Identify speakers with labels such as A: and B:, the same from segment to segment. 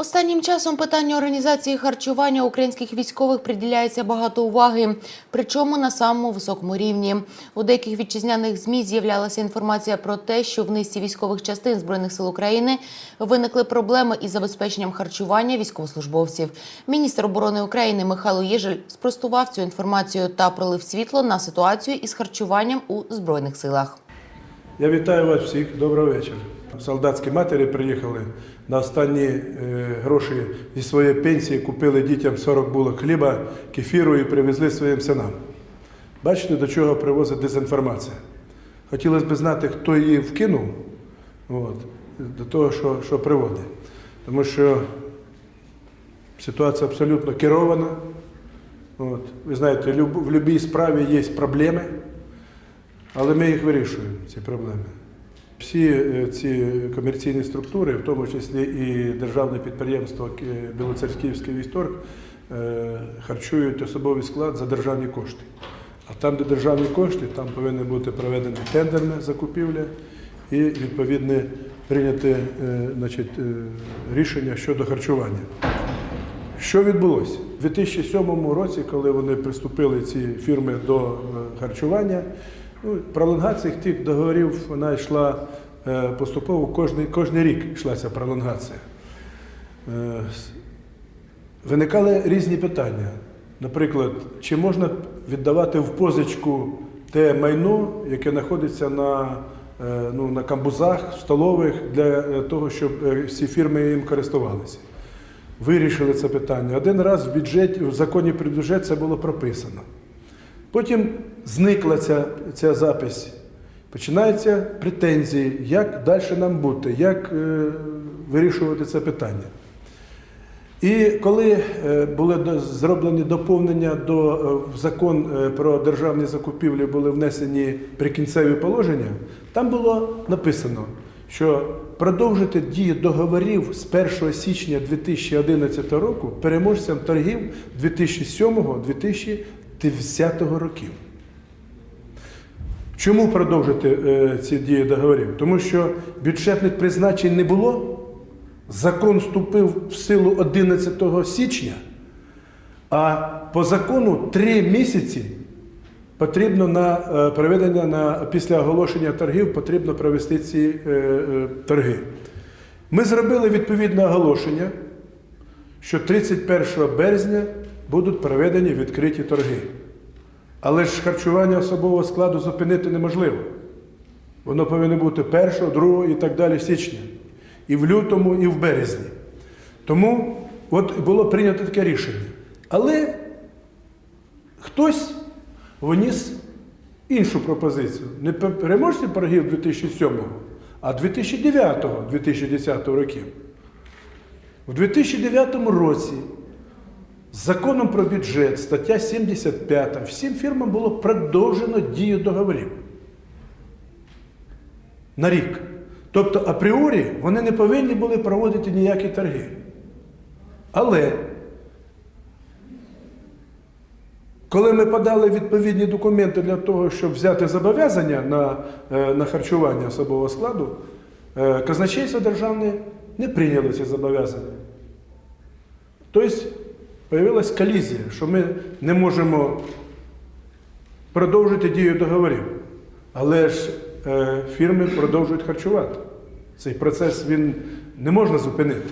A: Останнім часом питанню організації харчування українських військових приділяється багато уваги, причому на самому високому рівні. У деяких вітчизняних змі з'являлася інформація про те, що в низці військових частин збройних сил України виникли проблеми із забезпеченням харчування військовослужбовців. Міністр оборони України Михайло Єжель спростував цю інформацію та пролив світло на ситуацію із харчуванням у збройних силах.
B: Я вітаю вас всіх. Добрий вечір. Солдатські матері приїхали на останні е, гроші зі своєї пенсії, купили дітям 40 булок хліба, кефіру і привезли своїм синам. Бачите, до чого привозить дезінформація. Хотілося б знати, хто її вкинув, от, до того, що, що приводить. Тому що ситуація абсолютно керована. От. Ви знаєте, в будь-якій справі є проблеми. Але ми їх вирішуємо, ці проблеми. Всі е, ці комерційні структури, в тому числі і державне підприємство Ки- Білоцерківський військторг, е, харчують особовий склад за державні кошти. А там, де державні кошти, там повинна бути проведена тендерна закупівля і відповідне прийняте е, значить, е, рішення щодо харчування. Що відбулося? У 2007 році, коли вони приступили ці фірми до е, харчування, ну, пролонгація тих договорів вона йшла е, поступово кожний, кожний рік йшлася пролонгація. Е, Виникали різні питання. Наприклад, чи можна віддавати в позичку те майно, яке знаходиться на, е, ну, на камбузах, столових, для того, щоб всі фірми їм користувалися. Вирішили це питання. Один раз в бюджеті, в законі про бюджет це було прописано. Потім зникла ця, ця запись. Починаються претензії, як далі нам бути, як е, вирішувати це питання. І коли е, були зроблені доповнення до е, закон е, про державні закупівлі, були внесені прикінцеві положення, там було написано, що продовжити дію договорів з 1 січня 2011 року переможцям торгів 2007-2010 років. Чому продовжити е, ці дії договорів? Тому що бюджетних призначень не було. Закон вступив в силу 11 січня, а по закону три місяці потрібно на е, проведення на після оголошення торгів потрібно провести ці е, е, торги. Ми зробили відповідне оголошення, що 31 березня будуть проведені відкриті торги. Але ж харчування особового складу зупинити неможливо. Воно повинно бути 1, 2 і так далі січня. І в лютому, і в березні. Тому от було прийнято таке рішення. Але хтось вніс іншу пропозицію. Не переможці торгів 2007, а 2009-2010 років. У 2009 році законом про бюджет, стаття 75, всім фірмам було продовжено дію договорів на рік. Тобто, апріорі вони не повинні були проводити ніякі торги. Але коли ми подали відповідні документи для того, щоб взяти зобов'язання на, е, на харчування особового складу, е, казначейство державне не прийняло ці зобов'язання. Тобто з'явилася колізія, що ми не можемо продовжити дію договорів. Але ж е, фірми продовжують харчувати. Цей процес він не можна зупинити.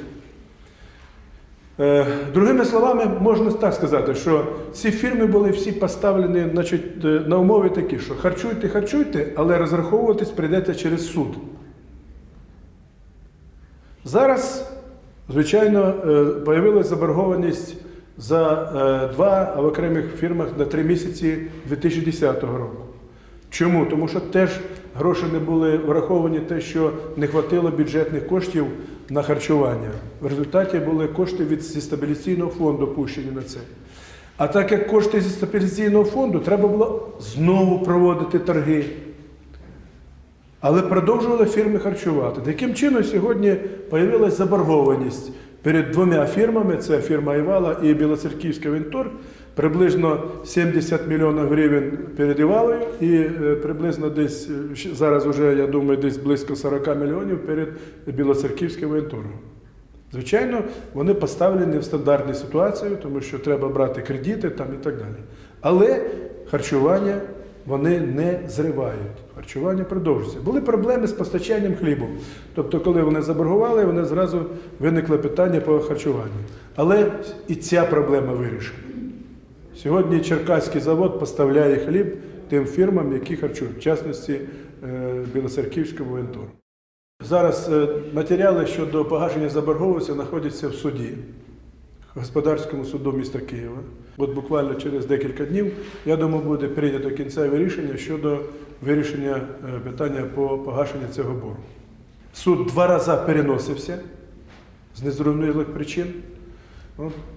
B: Е, другими словами, можна так сказати, що ці фірми були всі поставлені значить, е, на умови такі, що харчуйте, харчуйте, але розраховуватись прийдеться через суд. Зараз, звичайно, з'явилася заборгованість за е, два, а в окремих фірмах на три місяці 2010 року. Чому? Тому що теж гроші не були враховані, те, що не хватило бюджетних коштів на харчування. В результаті були кошти від стабілізаційного фонду пущені на це. А так як кошти зі стабілізаційного фонду, треба було знову проводити торги. Але продовжували фірми харчувати. Таким чином, сьогодні з'явилася заборгованість перед двома фірмами: це фірма Івала і Білоцерківська Вінтор. Приблизно 70 мільйонів гривень перед Івалою і е, приблизно десь е, зараз вже, я думаю, десь близько 40 мільйонів перед Білоцерківським Вінтором. Звичайно, вони поставлені в стандартну ситуацію, тому що треба брати кредити там і так далі. Але харчування вони не зривають. Харчування продовжується. Були проблеми з постачанням хлібу. Тобто, коли вони заборгували, вони зразу виникли питання по харчуванню. Але і ця проблема вирішена. Сьогодні Черкаський завод поставляє хліб тим фірмам, які харчують, в частності е, Білоцерківському воєнтору. Зараз е, матеріали щодо погашення заборгованості знаходяться в суді, господарському суду міста Києва. От буквально через декілька днів, я думаю, буде прийнято кінцеве рішення щодо вирішення е, питання по погашенню цього боргу. Суд два рази переносився з незрозумілих причин.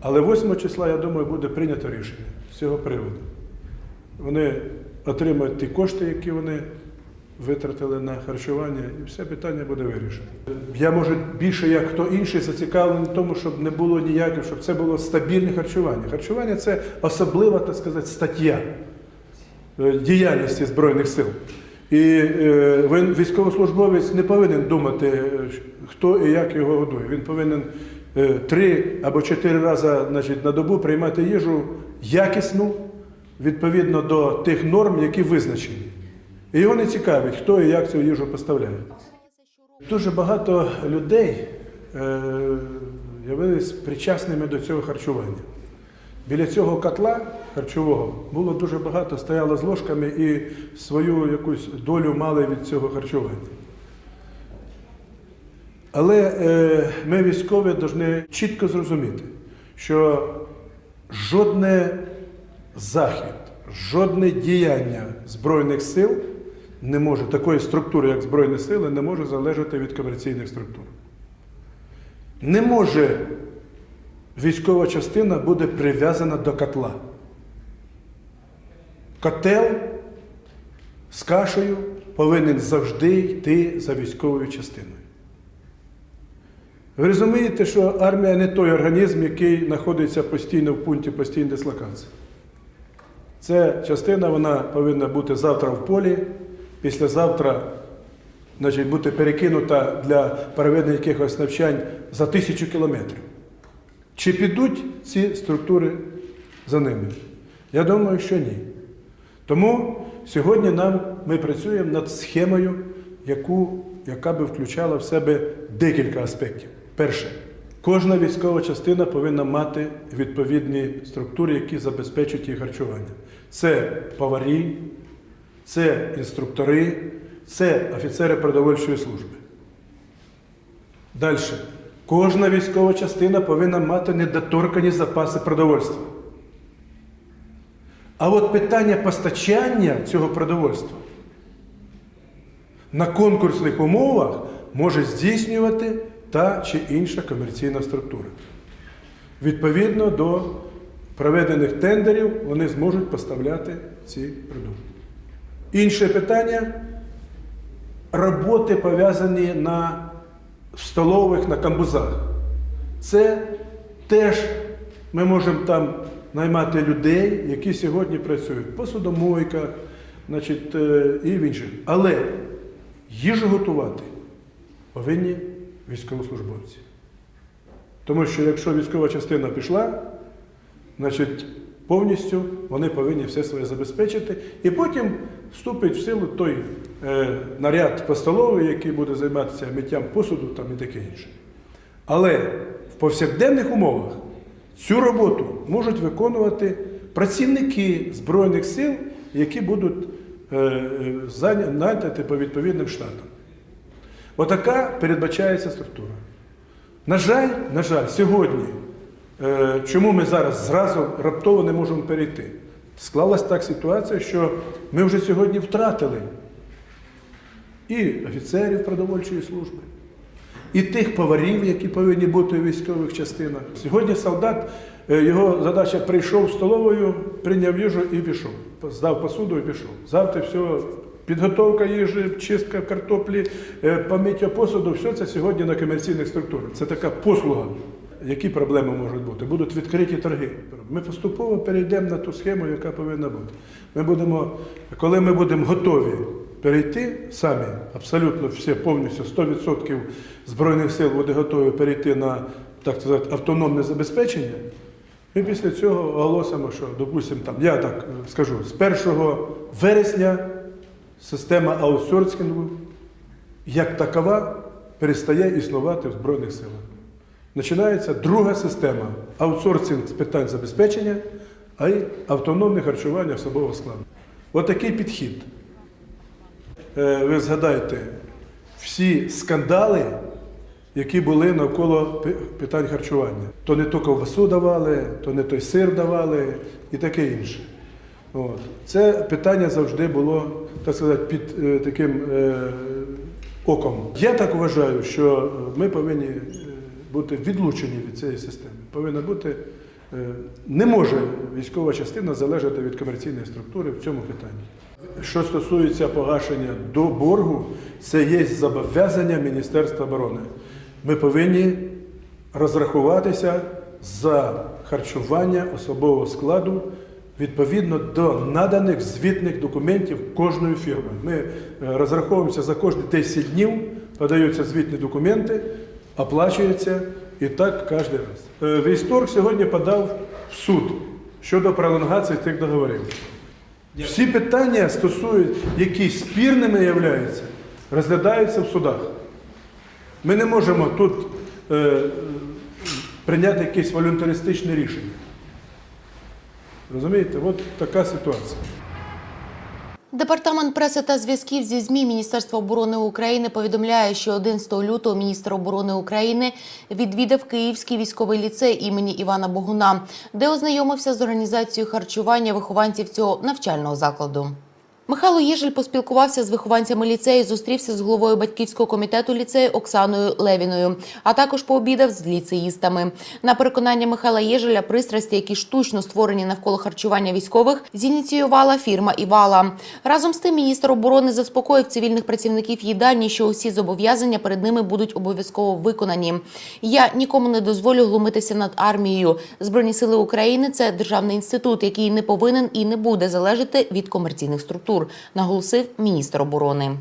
B: Але 8 числа, я думаю, буде прийнято рішення з цього приводу. Вони отримають ті кошти, які вони витратили на харчування, і все питання буде вирішено. Я, може, більше як хто інший зацікавлений в тому, щоб не було ніяких, щоб це було стабільне харчування. Харчування це особлива, так сказати, стаття е, діяльності Збройних сил. І е, військовослужбовець не повинен думати, е, хто і як його годує. Він повинен три або чотири рази значить, на добу приймати їжу якісну, відповідно до тих норм, які визначені. Його не цікавить, хто і як цю їжу поставляє. Дуже багато людей е, явились причасними до цього харчування. Біля цього котла харчового було дуже багато, стояло з ложками і свою якусь долю мали від цього харчування. Але е, ми військові повинні чітко зрозуміти, що жодне захід, жодне діяння Збройних сил не може, такої структури, як Збройні сили, не може залежати від комерційних структур. Не може військова частина буде прив'язана до котла. Котел з кашею повинен завжди йти за військовою частиною. Ви розумієте, що армія не той організм, який знаходиться постійно в пункті постійної дислокації. Ця частина вона повинна бути завтра в полі, післязавтра значить, бути перекинута для проведення якихось навчань за тисячу кілометрів. Чи підуть ці структури за ними? Я думаю, що ні. Тому сьогодні нам, ми працюємо над схемою, яку, яка би включала в себе декілька аспектів. Перше, кожна військова частина повинна мати відповідні структури, які забезпечують її харчування. Це поварі, це інструктори, це офіцери продовольчої служби. Далі. Кожна військова частина повинна мати недоторкані запаси продовольства. А от питання постачання цього продовольства на конкурсних умовах може здійснювати та чи інша комерційна структура. Відповідно до проведених тендерів вони зможуть поставляти ці продукти. Інше питання роботи пов'язані на столових, на камбузах. Це теж ми можемо там наймати людей, які сьогодні працюють в посудомойках, значить, е, і в інших. Але їжу готувати повинні військовослужбовці. Тому що якщо військова частина пішла, значить повністю вони повинні все своє забезпечити. І потім вступить в силу той е, наряд постоловий, який буде займатися миттям посуду там, і таке інше. Але в повсякденних умовах цю роботу можуть виконувати працівники Збройних сил, які будуть е, е, по відповідним штатам. Отака передбачається структура. На жаль, на жаль, сьогодні, е, чому ми зараз зразу раптово не можемо перейти? Склалась так ситуація, що ми вже сьогодні втратили і офіцерів продовольчої служби, і тих поварів, які повинні бути у військових частинах. Сьогодні солдат, е, його задача прийшов в столовою, прийняв їжу і пішов. Здав посуду і пішов. Завтра все, підготовка їжі, чистка картоплі, е, помиття посуду, все це сьогодні на комерційних структурах. Це така послуга. Які проблеми можуть бути? Будуть відкриті торги. Ми поступово перейдемо на ту схему, яка повинна бути. Ми будемо, коли ми будемо готові перейти самі, абсолютно всі, повністю 100% Збройних сил буде готові перейти на так сказати, автономне забезпечення, ми після цього оголосимо, що, допустимо, там, я так скажу, з 1 вересня система аутсорсингу як такова перестає існувати в Збройних силах. Починається друга система аутсорсинг з питань забезпечення, а й автономне харчування особового складу. Отакий підхід. Е, Ви згадайте всі скандали, які були навколо питань харчування. То не ту ковбасу давали, то не той сир давали і таке інше. От. Це питання завжди було, так сказати, під е, таким е, оком. Я так вважаю, що ми повинні бути відлучені від цієї системи. Повинна бути, е, не може військова частина залежати від комерційної структури в цьому питанні. Що стосується погашення до боргу, це є зобов'язання Міністерства оборони. Ми повинні розрахуватися за харчування особового складу відповідно до наданих звітних документів кожної фірми. Ми е, розраховуємося за кожні 10 днів, подаються звітні документи, оплачується і так кожен раз. Е, Військторг сьогодні подав в суд щодо пролонгації цих договорів. Всі питання стосують, які спірними являються, розглядаються в судах. Ми не можемо тут е, прийняти якесь волюнтаристичне рішення. Розумієте, от така ситуація.
A: Департамент преси та зв'язків зі ЗМІ Міністерства оборони України повідомляє, що 11 лютого міністр оборони України відвідав Київський військовий ліцей імені Івана Богуна, де ознайомився з організацією харчування вихованців цього навчального закладу. Михайло Єжель поспілкувався з вихованцями ліцею, зустрівся з головою батьківського комітету ліцею Оксаною Левіною, а також пообідав з ліцеїстами. На переконання Михайла Єжеля, пристрасті, які штучно створені навколо харчування військових, зініціювала фірма Івала. Разом з тим, міністр оборони заспокоїв цивільних працівників їдальні, що усі зобов'язання перед ними будуть обов'язково виконані. Я нікому не дозволю глумитися над армією. Збройні сили України це державний інститут, який не повинен і не буде залежати від комерційних структур, наголосив міністр оборони.